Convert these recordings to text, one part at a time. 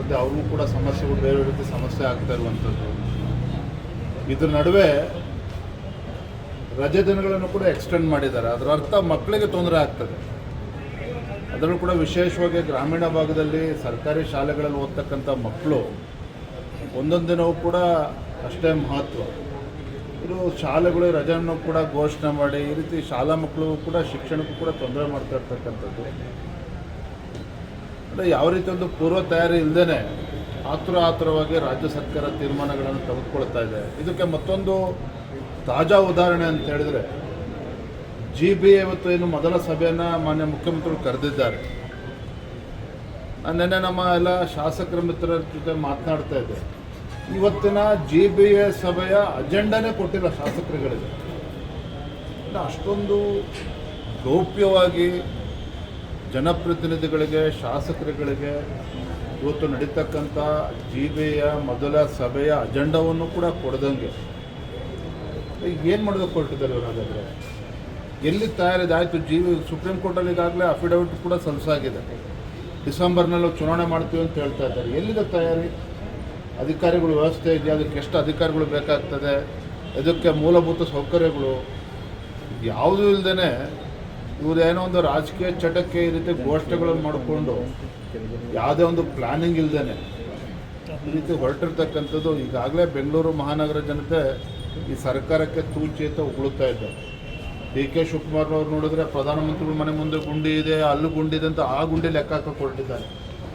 ಮತ್ತು ಅವ್ರಿಗೂ ಕೂಡ ಸಮಸ್ಯೆಗಳು ಬೇರೆ ರೀತಿ ಸಮಸ್ಯೆ ಆಗ್ತಾ ಇರುವಂಥದ್ದು. ಇದ್ರ ನಡುವೆ ರಜೆ ದಿನಗಳನ್ನು ಕೂಡ ಎಕ್ಸ್ಟೆಂಡ್ ಮಾಡಿದ್ದಾರೆ. ಅದರ ಅರ್ಥ ಮಕ್ಕಳಿಗೆ ತೊಂದರೆ ಆಗ್ತದೆ. ಅದರಲ್ಲೂ ಕೂಡ ವಿಶೇಷವಾಗಿ ಗ್ರಾಮೀಣ ಭಾಗದಲ್ಲಿ ಸರ್ಕಾರಿ ಶಾಲೆಗಳಲ್ಲಿ ಓದ್ತಕ್ಕಂಥ ಮಕ್ಕಳು ಒಂದೊಂದು ದಿನವೂ ಕೂಡ ಅಷ್ಟೇ ಮಹತ್ವ. ಇದು ಶಾಲೆಗಳು ರಜೆಯನ್ನು ಕೂಡ ಘೋಷಣೆ ಮಾಡಿ, ಈ ರೀತಿ ಶಾಲಾ ಮಕ್ಕಳು ಕೂಡ ಶಿಕ್ಷಣಕ್ಕೂ ಕೂಡ ತೊಂದರೆ ಮಾಡ್ತಾ ಇರ್ತಕ್ಕಂಥದ್ದು. ಯಾವ ರೀತಿ ಒಂದು ಪೂರ್ವ ತಯಾರಿ ಇಲ್ಲದೇ ಆತುರ ಆತುರವಾಗಿ ರಾಜ್ಯ ಸರ್ಕಾರ ತೀರ್ಮಾನಗಳನ್ನು ತೆಗೆದುಕೊಳ್ತಾ ಇದೆ. ಇದಕ್ಕೆ ಮತ್ತೊಂದು ತಾಜಾ ಉದಾಹರಣೆ ಅಂತ ಹೇಳಿದರೆ ಜಿ ಬಿ ಇವತ್ತು ಏನು ಮೊದಲ ಸಭೆಯನ್ನು ಮಾನ್ಯ ಮುಖ್ಯಮಂತ್ರಿಗಳು ಕರೆದಿದ್ದಾರೆ. ನಾನು ನಿನ್ನೆ ನಮ್ಮ ಎಲ್ಲ ಶಾಸಕರ ಮಿತ್ರರ ಜೊತೆ ಮಾತನಾಡ್ತಾ ಇದ್ದೆ. ಇವತ್ತಿನ ಜಿ ಬಿ ಎ ಸಭೆಯ ಅಜೆಂಡಾನೇ ಕೊಟ್ಟಿಲ್ಲ ಶಾಸಕರುಗಳಿಗೆ ಅಷ್ಟೊಂದು ಗೌಪ್ಯವಾಗಿ ಜನಪ್ರತಿನಿಧಿಗಳಿಗೆ, ಶಾಸಕರುಗಳಿಗೆ ಇವತ್ತು ನಡೀತಕ್ಕಂಥ ಜಿ ಬಿಯ ಮೊದಲ ಸಭೆಯ ಅಜೆಂಡಾವನ್ನು ಕೂಡ ಕೊಡದಂಗೆ. ಏನು ಮಾಡೋದಕ್ಕೆ ಕೊಟ್ಟಿದ್ದಾರೆ ಇವರು ಹಾಗಾದರೆ? ಎಲ್ಲಿ ತಯಾರಿದೆ ಆಯಿತು ಜಿ ಸುಪ್ರೀಂ ಕೋರ್ಟಲ್ಲಿ ಈಗಾಗಲೇ ಅಫಿಡವಿಟ್ ಕೂಡ ಸಲ್ಲಿಸಾಗಿದೆ. ಡಿಸೆಂಬರ್ನಲ್ಲಿ ಚುನಾವಣೆ ಮಾಡ್ತೀವಿ ಅಂತ ಹೇಳ್ತಾ ಇದ್ದಾರೆ. ಎಲ್ಲಿದೆ ತಯಾರಿ? ಅಧಿಕಾರಿಗಳು ವ್ಯವಸ್ಥೆ ಇದೆಯಾ? ಅದಕ್ಕೆ ಎಷ್ಟು ಅಧಿಕಾರಿಗಳು ಬೇಕಾಗ್ತದೆ? ಇದಕ್ಕೆ ಮೂಲಭೂತ ಸೌಕರ್ಯಗಳು? ಯಾವುದೂ ಇಲ್ಲದೇ ಇವ್ರು ಏನೋ ಒಂದು ರಾಜಕೀಯ ಚಟಕ್ಕೆ ಈ ರೀತಿ ಘೋಷಣೆಗಳನ್ನು ಮಾಡಿಕೊಂಡು ಯಾವುದೇ ಒಂದು ಪ್ಲಾನಿಂಗ್ ಇಲ್ಲದೇ ಈ ರೀತಿ ಹೊರಟಿರ್ತಕ್ಕಂಥದ್ದು ಈಗಾಗಲೇ ಬೆಂಗಳೂರು ಮಹಾನಗರ ಜನತೆ ಈ ಸರ್ಕಾರಕ್ಕೆ ತೂಚೇತ ಉಗುಳುತ್ತಾ ಇದ್ದಾರೆ. ಡಿ ಕೆ ಶಿವಕುಮಾರ್ನವ್ರು ನೋಡಿದ್ರೆ ಪ್ರಧಾನಮಂತ್ರಿಗಳ ಮನೆ ಮುಂದೆ ಗುಂಡಿ ಇದೆ, ಅಲ್ಲೂ ಗುಂಡಿ ಇದೆ ಅಂತ ಆ ಗುಂಡಿ ಲೆಕ್ಕ ಹಾಕೊಟ್ಟಿದ್ದಾರೆ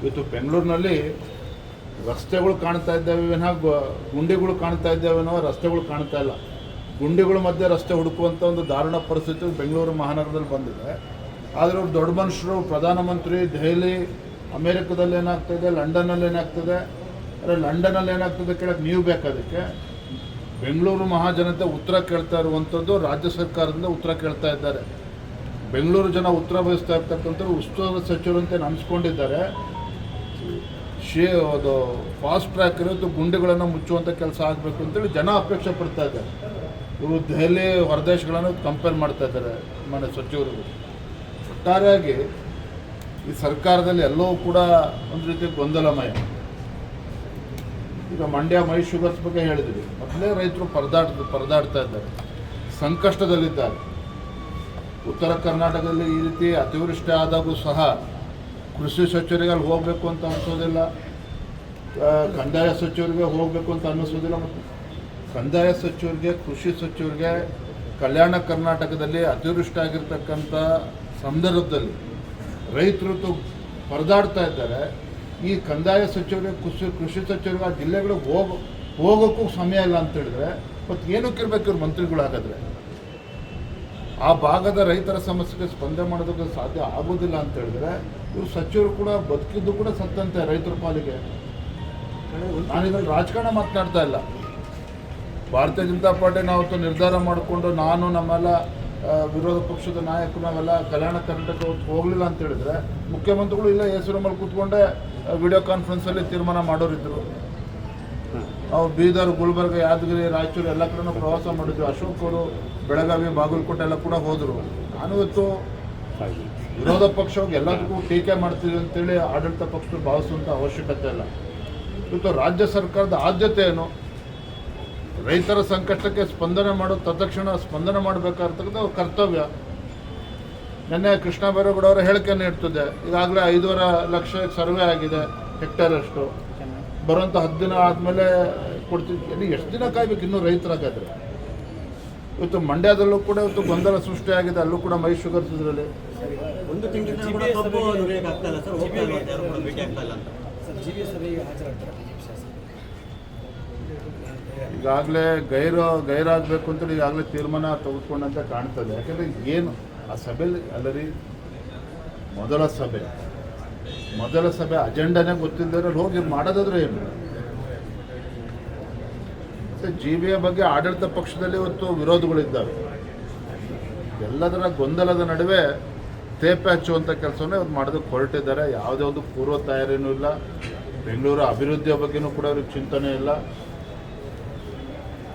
ಇವತ್ತು ಬೆಂಗಳೂರಿನಲ್ಲಿ ರಸ್ತೆಗಳು ಕಾಣ್ತಾ ಇದ್ದಾವೆ ವಿನಃ ಗುಂಡಿಗಳು ಕಾಣ್ತಾ ಇದ್ದಾವೇನೋ ರಸ್ತೆಗಳು ಕಾಣ್ತಾ ಇಲ್ಲ. ಗುಂಡಿಗಳ ಮಧ್ಯೆ ರಸ್ತೆ ಹುಡುಕುವಂಥ ಒಂದು ದಾರುಣ ಪರಿಸ್ಥಿತಿ ಬೆಂಗಳೂರು ಮಹಾನಗರದಲ್ಲಿ ಬಂದಿದೆ. ಆದರೆ ದೊಡ್ಡ ಮನುಷ್ಯರು, ಪ್ರಧಾನಮಂತ್ರಿ, ದೆಹಲಿ, ಅಮೇರಿಕದಲ್ಲಿ ಏನಾಗ್ತದೆ, ಲಂಡನ್ನಲ್ಲಿ ಏನಾಗ್ತದೆ? ಅಂದರೆ ಲಂಡನಲ್ಲಿ ಏನಾಗ್ತದೆ ಕೇಳಕ್ಕೆ ನೀವು ಬೇಕಾದಕ್ಕೆ ಬೆಂಗಳೂರು ಮಹಾಜನತೆ ಉತ್ತರ ಕೇಳ್ತಾ ಇರುವಂಥದ್ದು ರಾಜ್ಯ ಸರ್ಕಾರದಿಂದ ಉತ್ತರ ಕೇಳ್ತಾ ಇದ್ದಾರೆ. ಬೆಂಗಳೂರು ಜನ ಉತ್ತರ ಬಯಸ್ತಾ ಇರ್ತಕ್ಕಂಥವ್ರು ಉಸ್ತುವಾರಿ ಸಚಿವರಂತೆ ಅಂತ ಅನ್ಸ್ಕೊಂಡಿದ್ದಾರೆ ಶೇ, ಅದು ಫಾಸ್ಟ್ ಟ್ರ್ಯಾಕ್ ಇರೋದು ಗುಂಡಿಗಳನ್ನು ಮುಚ್ಚುವಂಥ ಕೆಲಸ ಆಗಬೇಕು ಅಂತೇಳಿ ಜನ ಅಪೇಕ್ಷೆ ಪಡ್ತಾ ಇದ್ದಾರೆ. ಇವರು ದೆಹಲಿ ಹೊರದೇಶಗಳನ್ನು ಕಂಪೇರ್ ಮಾಡ್ತಾ ಇದ್ದಾರೆ ಮನೆ ಸಚಿವರು. ಒಟ್ಟಾರೆಯಾಗಿ ಈ ಸರ್ಕಾರದಲ್ಲಿ ಎಲ್ಲವೂ ಕೂಡ ಒಂದು ರೀತಿ ಗೊಂದಲಮಯ. ಈಗ ಮಂಡ್ಯ ಮೈ ಶುಗರ್ಸ್ ಬಗ್ಗೆ ಹೇಳಿದ್ವಿ. ಮೊದಲೇ ರೈತರು ಪರದಾಡ್ ಪರದಾಡ್ತಾ ಇದ್ದಾರೆ. ಸಂಕಷ್ಟದಲ್ಲಿದ್ದಾರೆ. ಉತ್ತರ ಕರ್ನಾಟಕದಲ್ಲಿ ಈ ರೀತಿ ಅತಿವೃಷ್ಟಿ ಆದಾಗೂ ಸಹ ಕೃಷಿ ಸಚಿವರಿಗೆ ಅಲ್ಲಿ ಹೋಗಬೇಕು ಅಂತ ಅನಿಸೋದಿಲ್ಲ. ಆ, ಕಂದಾಯ ಸಚಿವರಿಗೆ ಹೋಗಬೇಕು ಅಂತ ಅನ್ನಿಸೋದಿಲ್ಲ ಮತ್ತು ಕಂದಾಯ ಸಚಿವರಿಗೆ, ಕೃಷಿ ಸಚಿವರಿಗೆ, ಕಲ್ಯಾಣ ಕರ್ನಾಟಕದಲ್ಲಿ ಅತಿವೃಷ್ಟಿ ಆಗಿರ್ತಕ್ಕಂಥ ಸಂದರ್ಭದಲ್ಲಿ ರೈತರು ಪರದಾಡ್ತಾ ಇದ್ದಾರೆ. ಈ ಕಂದಾಯ ಸಚಿವರಿಗೆ, ಕೃಷಿ ಕೃಷಿ ಸಚಿವರಿಗೆ ಆ ಜಿಲ್ಲೆಗಳಿಗೆ ಹೋಗ, ಹೋಗೋಕ್ಕೂ ಸಮಯ ಇಲ್ಲ ಅಂತ ಹೇಳಿದ್ರೆ ಮತ್ತು ಏನಕ್ಕೆ ಇರ್ಬೇಕು ಇವ್ರು ಮಂತ್ರಿಗಳು ಹಾಗಾದ್ರೆ? ಆ ಭಾಗದ ರೈತರ ಸಮಸ್ಯೆಗೆ ಸ್ಪಂದನೆ ಮಾಡೋದಕ್ಕೆ ಸಾಧ್ಯ ಆಗೋದಿಲ್ಲ ಅಂತ ಹೇಳಿದ್ರೆ, ಇವ್ರು ಸಚಿವರು ಕೂಡ ಬದುಕಿದ್ದು ಕೂಡ ಸತ್ತಂತೆ ರೈತರ ಪಾಲಿಗೆ. ನಾನು ಇದ್ರಲ್ಲಿ ರಾಜಕಾರಣ ಮಾತನಾಡ್ತಾ ಇಲ್ಲ. ಭಾರತೀಯ ಜನತಾ ಪಾರ್ಟಿ ನಾವತ್ತು ನಿರ್ಧಾರ ಮಾಡಿಕೊಂಡು ನಾನು ನಮ್ಮೆಲ್ಲ ವಿರೋಧ ಪಕ್ಷದ ನಾಯಕರು ನಾವೆಲ್ಲ ಕಲ್ಯಾಣ ಕರ್ನಾಟಕ ಹೋಗಲಿಲ್ಲ ಅಂತ ಹೇಳಿದ್ರೆ ಮುಖ್ಯಮಂತ್ರಿಗಳು ಇಲ್ಲ ಹೆಸರು ಮೇಲೆ ಕೂತ್ಕೊಂಡೆ ವಿಡಿಯೋ ಕಾನ್ಫರೆನ್ಸಲ್ಲಿ ತೀರ್ಮಾನ ಮಾಡೋರಿದ್ದರು ನಾವು ಬೀದರ್, ಗುಲ್ಬರ್ಗ, ಯಾದಗಿರಿ, ರಾಯಚೂರು ಎಲ್ಲ ಕಡೆನೂ ಪ್ರವಾಸ ಮಾಡಿದ್ವಿ. ಅಶೋಕ್ ಅವರು, ಬೆಳಗಾವಿ, ಬಾಗಲಕೋಟೆ ಎಲ್ಲ ಕೂಡ ಹೋದರು. ನಾನು ಇವತ್ತು ವಿರೋಧ ಪಕ್ಷವಾಗಿ ಎಲ್ಲದಕ್ಕೂ ಟೀಕೆ ಮಾಡ್ತೀವಿ ಅಂತೇಳಿ ಆಡಳಿತ ಪಕ್ಷಗಳು ಭಾವಿಸುವಂಥ ಅವಶ್ಯಕತೆ ಇಲ್ಲ. ಇವತ್ತು ರಾಜ್ಯ ಸರ್ಕಾರದ ಆದ್ಯತೆ ಏನು? ರೈತರ ಸಂಕಷ್ಟಕ್ಕೆ ಸ್ಪಂದನೆ ಮಾಡೋ ತತ್ಕ್ಷಣ ಸ್ಪಂದನೆ ಮಾಡಬೇಕಾಗ್ತಕ್ಕಂಥ ಅವ್ರ ಕರ್ತವ್ಯ. ನಿನ್ನೆ ಕೃಷ್ಣ ಬೈರೇಗೌಡ ಅವರ ಹೇಳಿಕೆ ನೀಡ್ತಿದ್ದೆ. ಈಗಾಗಲೇ ಐದೂವರೆ ಲಕ್ಷ ಸರ್ವೆ ಆಗಿದೆ ಹೆಕ್ಟೇರ್ ಅಷ್ಟು ಬರುವಂಥ ಹತ್ತು ದಿನ ಆದಮೇಲೆ ಕೊಡ್ತಿದ್ವಿ ಇನ್ನು ಎಷ್ಟು ದಿನ ಕಾಯ್ಬೇಕು ಇನ್ನೂ ರೈತರಾಗಾದ್ರೆ ಇವತ್ತು ಮಂಡ್ಯದಲ್ಲೂ ಕೂಡ ಇವತ್ತು ಗೊಂದಲ ಸೃಷ್ಟಿಯಾಗಿದೆ ಅಲ್ಲೂ ಕೂಡ ಮೈ ಶುಗರ್ಸ್ ಇದರಲ್ಲಿ. ಒಂದು ತಿಂಗಳಿಂದ ಈಗಾಗಲೇ ಗೈರು, ಗೈರಾಗಬೇಕು ಅಂತ ಈಗಾಗಲೇ ತೀರ್ಮಾನ ತೆಗೆದುಕೊಂಡಂತೆ ಕಾಣ್ತದೆ. ಯಾಕಂದರೆ ಏನು, ಆ ಸಭೆಯಲ್ಲಿ ಅಲ್ಲರಿ, ಮೊದಲ ಸಭೆ. ಮೊದಲ ಸಭೆ ಅಜೆಂಡಾನೇ ಗೊತ್ತಿಲ್ಲದೆ ಹೋಗಿ ಮಾಡೋದಾದ್ರೆ ಏನು? ಜಿ ಬಿ ಬಗ್ಗೆ ಆಡಳಿತ ಪಕ್ಷದಲ್ಲಿ ಇವತ್ತು ವಿರೋಧಗಳಿದ್ದಾವೆ. ಎಲ್ಲದರ ಗೊಂದಲದ ನಡುವೆ ತೇಪೆ ಹಚ್ಚುವಂಥ ಕೆಲಸವನ್ನೇ ಅವ್ರು ಮಾಡೋದಕ್ಕೆ ಹೊರಟಿದ್ದಾರೆ. ಯಾವುದೇ ಒಂದು ಪೂರ್ವ ತಯಾರಿನೂ ಇಲ್ಲ. ಬೆಂಗಳೂರು ಅಭಿವೃದ್ಧಿಯ ಬಗ್ಗೆನೂ ಕೂಡ ಅವ್ರಿಗೆ ಚಿಂತನೆ ಇಲ್ಲ.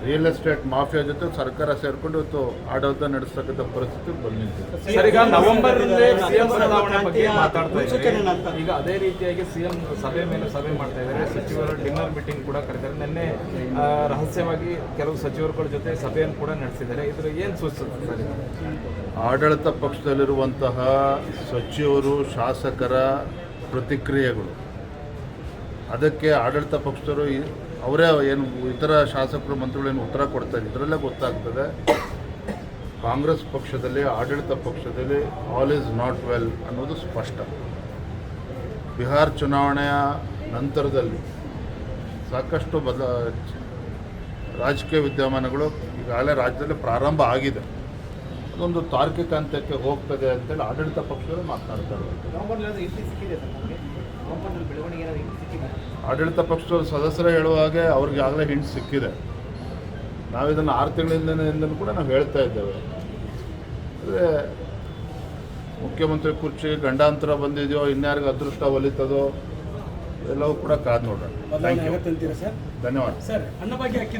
ರಿಯಲ್ ಎಸ್ಟೇಟ್ ಮಾಫಿಯಾ ಜೊತೆ ಸರ್ಕಾರ ಸೇರ್ಕೊಂಡು ಇವತ್ತು ಆಡಳಿತ ನಡೆಸ್ತಕ್ಕಂಥ ಪರಿಸ್ಥಿತಿ ಬಂದಿದೆ ಈಗ ನವೆಂಬರ್ ಸಿಎಂ ಬದಲಾವಣೆ ಬಗ್ಗೆ ಮಾತಾಡ್ತಾ ಇದ್ದಾರೆ ಈಗ ಅದೇ ರೀತಿಯಾಗಿ ಸಿಎಂ ಸಭೆ ಮೇಲೆ ಸಭೆ ಮಾಡ್ತಾ ಇದ್ದಾರೆ. ಸಚಿವರು ಡಿನ್ನರ್ ಮೀಟಿಂಗ್ ಕೂಡ ಕರೆದಿದ್ದಾರೆ ನಿನ್ನೆ ರಹಸ್ಯವಾಗಿ ಕೆಲವು ಸಚಿವರುಗಳ ಜೊತೆ ಸಭೆಯನ್ನು ಕೂಡ ನಡೆಸಿದ್ದಾರೆ. ಇದ್ರ ಏನು ಸೂಚಿಸುತ್ತೆ ಆಡಳಿತ ಪಕ್ಷದಲ್ಲಿರುವಂತಹ ಸಚಿವರು ಶಾಸಕರ ಪ್ರತಿಕ್ರಿಯೆಗಳು. ಅದಕ್ಕೆ ಆಡಳಿತ ಪಕ್ಷದವರು ಈ- ಅವರೇ ಏನು ಇತರ ಶಾಸಕರು ಮಂತ್ರಿಗಳೇನು ಉತ್ತರ ಕೊಡ್ತಾರೆ ಇದರಲ್ಲೇ ಗೊತ್ತಾಗ್ತದೆ, ಕಾಂಗ್ರೆಸ್ ಪಕ್ಷದಲ್ಲಿ, ಆಡಳಿತ ಪಕ್ಷದಲ್ಲಿ ಆಲ್ ಈಸ್ ನಾಟ್ ವೆಲ್ ಅನ್ನೋದು ಸ್ಪಷ್ಟ. ಬಿಹಾರ್ ಚುನಾವಣೆಯ ನಂತರದಲ್ಲಿ ಸಾಕಷ್ಟು ಬದ ರಾಜಕೀಯ ವಿದ್ಯಮಾನಗಳು ಈಗಾಗಲೇ ರಾಜ್ಯದಲ್ಲಿ ಪ್ರಾರಂಭ ಆಗಿದೆ. ಅದೊಂದು ತಾರ್ಕಿಕ ಹಂತಕ್ಕೆ ಹೋಗ್ತದೆ ಅಂತೇಳಿ ಆಡಳಿತ ಪಕ್ಷಗಳು ಮಾತನಾಡ್ತಾರೆ ಆಡಳಿತ ಪಕ್ಷದ ಸದಸ್ಯರು ಹೇಳುವ ಹಾಗೆ ಅವ್ರಿಗೆ ಆಗಲೇ ಹಿಂಟ್ ಸಿಕ್ಕಿದೆ. ನಾವು ಇದನ್ನು ಆರು ತಿಂಗಳಿಂದ ಕೂಡ ನಾವು ಹೇಳ್ತಾ ಇದ್ದೇವೆ. ಅಂದರೆ ಮುಖ್ಯಮಂತ್ರಿ ಕುರ್ಚಿ ಗಂಡಾಂತರ ಬಂದಿದೆಯೋ ಇನ್ಯಾರಿಗೆ ಅದೃಷ್ಟ ಒಲಿತದೋ ಎಲ್ಲವೂ ಕೂಡ ಕಾದು ನೋಡೋಣ ಧನ್ಯವಾದ. ಸರ್ ಅನ್ನಭಾಗ್ಯ ಅಕ್ಕಿ